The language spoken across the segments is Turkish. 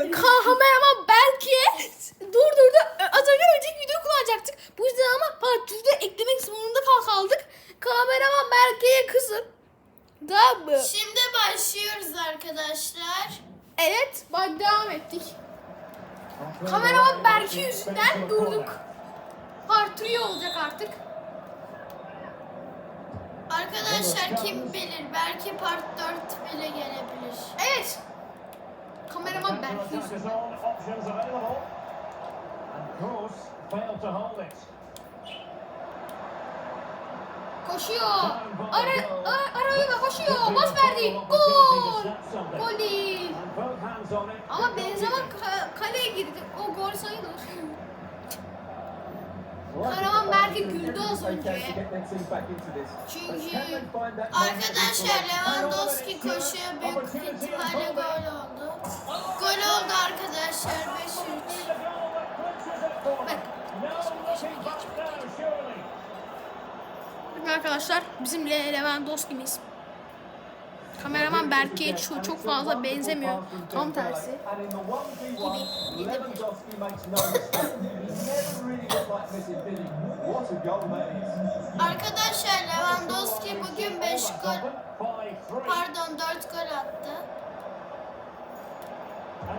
Kameraman belki durdurdu. Ee, Az önce önceki videoyu kullanacaktık. Bu yüzden ama part 1'de eklemek zorunda kal- kaldık. Kameraman Berke'ye kızın. Tamam mı? Şimdi başlıyoruz arkadaşlar. Evet, bak devam ettik. Kameraman Berke yüzünden durduk. Part 3 olacak artık. Arkadaşlar kim bilir belki part 4 bile gelebilir. Evet. Kameraman it. Koşuyor. Ara, ara, araya koşuyor. Bas verdi. Gol. Gol değil. Ama Benzema ka- kaleye girdi. O gol sayılır. Karaman Berke güldü az önce. Çünkü Arkadaşlar Lewandowski koşuyor büyük ihtimalle. Gol oldu arkadaşlar bizim Le- Lewandowski'miz. Kameraman Berke'ye çok, çok fazla benzemiyor. Tam tersi. Arkadaşlar Lewandowski bugün 5 gol pardon 4 gol attı.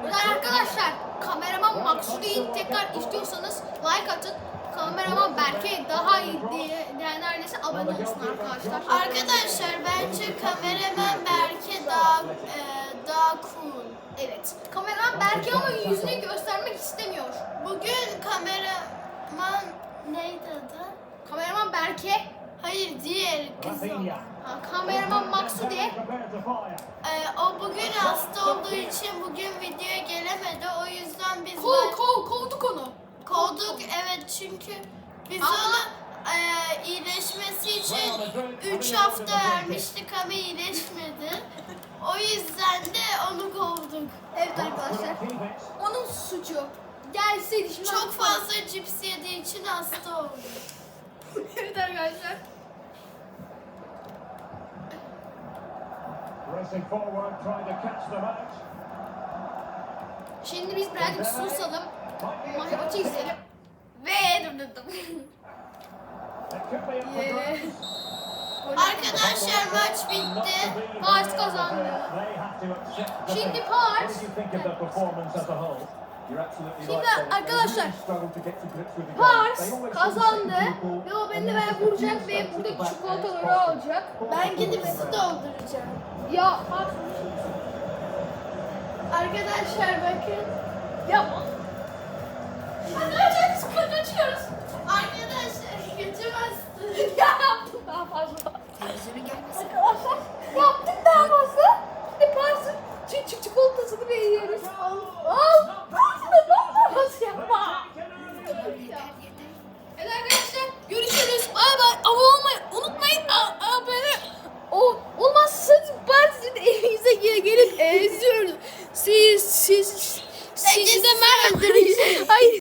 Burada arkadaşlar kameraman Maksudi'yi tekrar istiyorsanız like atın. Kameraman Berke daha iyi diye diyenler abone olsun arkadaşlar. Arkadaşlar bence kameraman Berke daha e, daha cool. Evet. Kameraman Berke ama yüzünü göstermek istemiyor. Bugün kameraman neydi adı? Kameraman Berke, Hayır diğer kızım. Rafinha. ha, kameraman Maksudi. Ee, o bugün hasta olduğu için bugün videoya gelemedi. O yüzden biz Kov, ben- kov, kovduk onu. Kovduk. Evet çünkü biz Ama- ona e, iyileşmesi için 3 hafta vermiştik ama iyileşmedi. O yüzden de onu kovduk. Evet arkadaşlar. Onun suçu. Gelseydi şimdi. Çok fazla cips yediği için hasta oldu. evet arkadaşlar. Şimdi biz birazcık susalım. Might be a Ma- Maçı izleyelim. For Yeah. Arkadaşlar maç bitti. Pars kazandı. Şimdi whole? Şimdi arkadaşlar, Pars kazandı ve o beni ben vuracak ve buradaki çikolataları alacak. Ben gidip su dolduracağım. Ya Pars Arkadaşlar bakın. yapma. Arkadaşlar biz kaçıyoruz. Arkadaşlar götürmezsin. ya yaptık daha fazla. Arkadaşlar yaptık daha fazla. Şimdi Pars'ın çi- çi- çikolatasını veriyoruz. Aa